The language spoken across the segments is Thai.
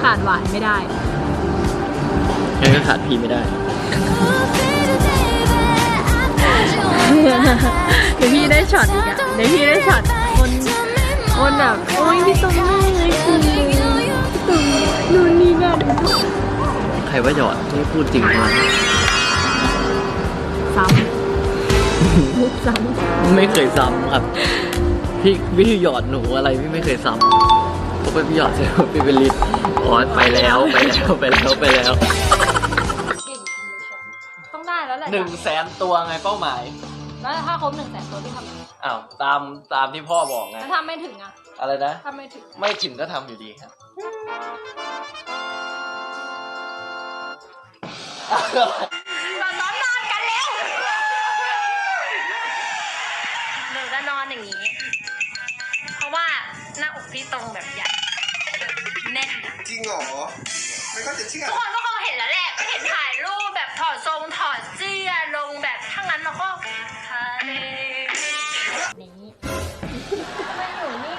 ขาดหวานไม่ได้งั้นก็ขาดพี่ไม่ได้เดี๋ยวพี่ได้ช็อตอีกอะเดี๋ยวพี่ได้ช็อตคนคนแบบโอ้ยพี่ตรงมากเลยคือพี่ตรงนู่นนี่นั่นใครว่าหยอดนี่พูดจริงนะซ้ำมุกซ้ไม่เคยซ้ำครับพี่พี่หยอดหนูอะไรพี่ไม่เคยซ้ำ เพราะว่าพี่หยอดเสร็จแล้วพี่เป็นลิตรอ๋อไปแล้วไปแล้วไปแล้วไปแล้วำต้องได้แล้วแหละหนึ่งแสนตัวไงเป้าหมาย แล้วถ้าครบหนึ่งแสนตัวที่ทำไงอ้าวตามตามที่พ่อบอกไงแล้วถ้าไม่ถึงอะอะไรนะถ้าไม่ถึงไม่ถึงก็ทำอยู่ดีครับเรานอนนอนกันเร็วหนูจะนอนอย่างนี้ เพราะว่า หน้าอกพี่ตรงแบบใหญ่แน่นจริงเหรอไม่ก็จะเชื่อทุกคนก็คงเห็นแล้วแหละเห็นถ่ายรูปแบบถอดทรงถอดเสื้อลงแบบถ้างั้นเราก็ทะเลนี้ไม่อยู่นี่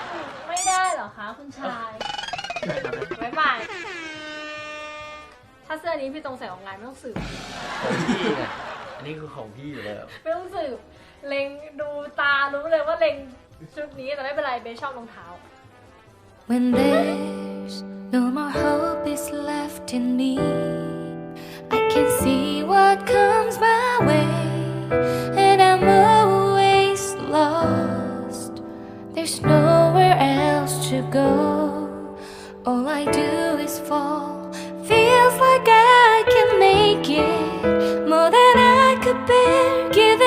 ไม่ได้เหรอคะคุณชายบ๊ายบายถ้าเสื้อนี้พี่ตรงใส่ออกงานไม่ต้องสืบของพี่ไง อันนี้คือของพี่อยู่แล้ว ไม่ต้องสืบเล็งดูตารู้เลยว่าเล็งชุดนี้แต่ไม่เป็นไรเบสชอบรองเท้า When there's no more hope is left in me, I can see what comes my way, and I'm always lost. There's nowhere else to go. All I do is fall Give it.